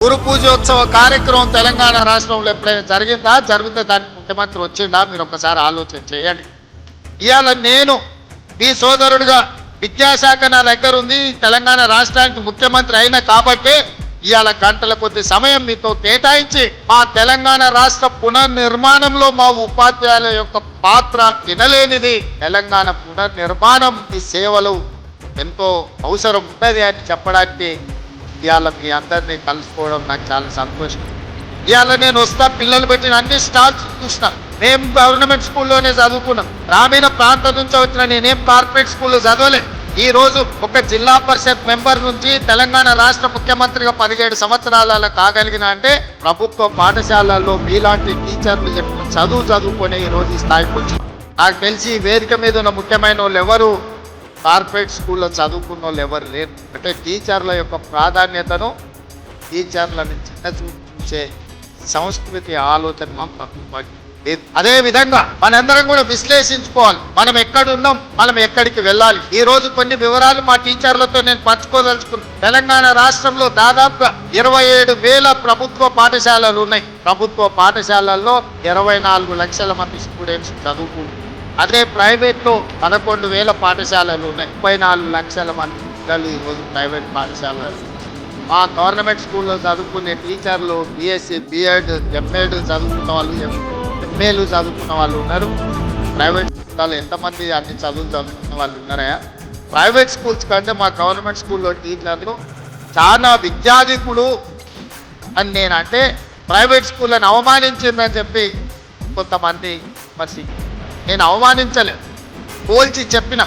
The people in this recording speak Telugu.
గురు పూజోత్సవ కార్యక్రమం తెలంగాణ రాష్ట్రంలో ఎప్పుడైనా జరిగిందా? జరిగితే దానికి ముఖ్యమంత్రి వచ్చిందా మీరు ఒకసారి ఆలోచన చేయండి. ఇవాళ నేను మీ సోదరుడిగా విద్యాశాఖ నా దగ్గర ఉంది తెలంగాణ రాష్ట్రానికి ముఖ్యమంత్రి అయినా కాబట్టి ఇవాళ గంటల కొద్ది సమయం మీతో కేటాయించి మా తెలంగాణ రాష్ట్ర పునర్నిర్మాణంలో మా ఉపాధ్యాయుల యొక్క పాత్ర తినలేనిది తెలంగాణ పునర్నిర్మాణం ఈ సేవలు ఎంతో అవసరం ఉన్నది అని చెప్పడానికి ఇవాళ మీ అందరినీ కలుసుకోవడం నాకు చాలా సంతోషం. ఇవాళ నేను వస్తా పిల్లలు పెట్టిన అన్ని స్టాల్స్ చూస్తా. మేము గవర్నమెంట్ స్కూల్లోనే చదువుకున్నాం. గ్రామీణ ప్రాంతం నుంచి వచ్చిన నేనేం కార్పొరేట్ స్కూల్లో చదవలేదు ఈ రోజు ఒక జిల్లా పరిషత్ మెంబర్ నుంచి తెలంగాణ రాష్ట్ర ముఖ్యమంత్రిగా పదిహేడు సంవత్సరాల కాగలిగిన అంటే ప్రభుత్వ పాఠశాలల్లో మీలాంటి టీచర్లు చెప్పిన చదువు చదువుకునే ఈ రోజు ఈ స్థాయికి వచ్చాం నాకు తెలిసి వేదిక మీద ఉన్న ముఖ్యమైన వాళ్ళు ఎవరు? కార్పొరేట్ స్కూల్లో చదువుకున్న వాళ్ళు ఎవరు లేరు. అంటే టీచర్ల యొక్క ప్రాధాన్యతను టీచర్లను చిన్న చూపు చూసే సంస్కృతి ఆలోచన లేదు. అదే విధంగా మనందరం కూడా విశ్లేషించుకోవాలి. మనం ఎక్కడ ఉన్నాం మనం ఎక్కడికి వెళ్ళాలి. ఈ రోజు కొన్ని వివరాలు మా టీచర్లతో నేను పంచుకోదలుచుకున్నాను తెలంగాణ రాష్ట్రంలో దాదాపుగా ఇరవై ఏడు వేల ప్రభుత్వ పాఠశాలలు ఉన్నాయి. ప్రభుత్వ పాఠశాలల్లో ఇరవై నాలుగు లక్షల మంది స్టూడెంట్స్ చదువుకుంటున్నారు. అదే ప్రైవేట్లో పదకొండు వేల పాఠశాలలు ఉన్నాయి. ముప్పై నాలుగు లక్షల మంది పిల్లలు ఈరోజు ప్రైవేట్ పాఠశాలలు. మా గవర్నమెంట్ స్కూల్లో చదువుకునే టీచర్లు బీఎస్సీ బిఎడ్ ఎంఏడ్ చదువుకున్న వాళ్ళు ఎంఏలు చదువుకున్న వాళ్ళు ఉన్నారు. ప్రైవేట్ స్కూల్లో ఎంతమంది అన్ని చదువులు చదువుకున్న వాళ్ళు ఉన్నారా? ప్రైవేట్ స్కూల్స్ కంటే మా గవర్నమెంట్ స్కూల్లో టీచర్లు చాలా విద్యాధికులు అని నేనంటే ప్రైవేట్ స్కూళ్ళని అవమానించిందని చెప్పి కొంతమంది మరి నేను అవమానించలేదు. పోల్చి చెప్పిన